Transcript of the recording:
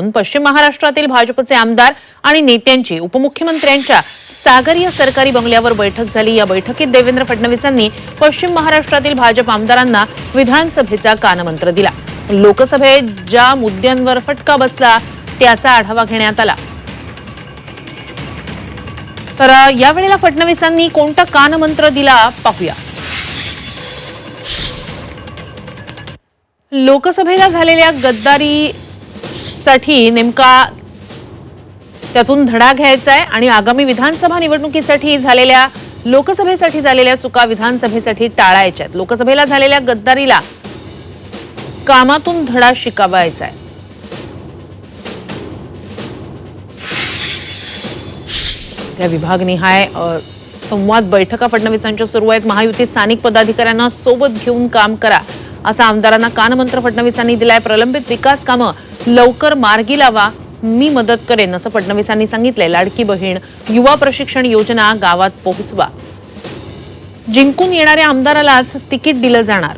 पश्चिम महाराष्ट्रातील भाजपचे आमदार आणि नेत्यांची उपमुख्यमंत्र्यांच्या सागरीय सरकारी बंगल्यावर बैठक झाली. या बैठकीत देवेंद्र फडणवीसांनी पश्चिम महाराष्ट्रातील भाजप आमदारांना विधानसभेचा कानमंत्र दिला. लोकसभेत ज्या मुद्द्यांवर फटका बसला त्याचा आढावा घेण्यात आला. तर यावेळेला फडणवीसांनी कोणता कानमंत्र दिला पाहूया. लोकसभेला झालेल्या गद्दारी निवडणुकीसाठी नेमका त्यातून धडा घ्यायचा आहे आणि आगामी विधानसभा निवडणुकीसाठी झालेल्या लोकसभेसाठी झालेल्या चुका विधानसभेसाठी टाळायच्या आहेत लोकसभेला झालेल्या गद्दारीला कामातून धडा शिकावायचा आहे त्या विभागनिहाय संवाद बैठका फडणवीसांच्या सुरू आहेत. महायुती स्थानिक पदाधिकाऱ्यांना सोबत घेऊन काम करा. असा आमदारांना कानमंत्र फडणवीसांनी दिलाय. प्रलंबित विकास कामं लवकर मार्गी लावा मी मदत करेन असं फडणवीसांनी सांगितलंय. लाडकी बहीण युवा प्रशिक्षण योजना गावात पोहोचवा. जिंकून येणाऱ्या आमदारालाच तिकीट दिलं जाणार.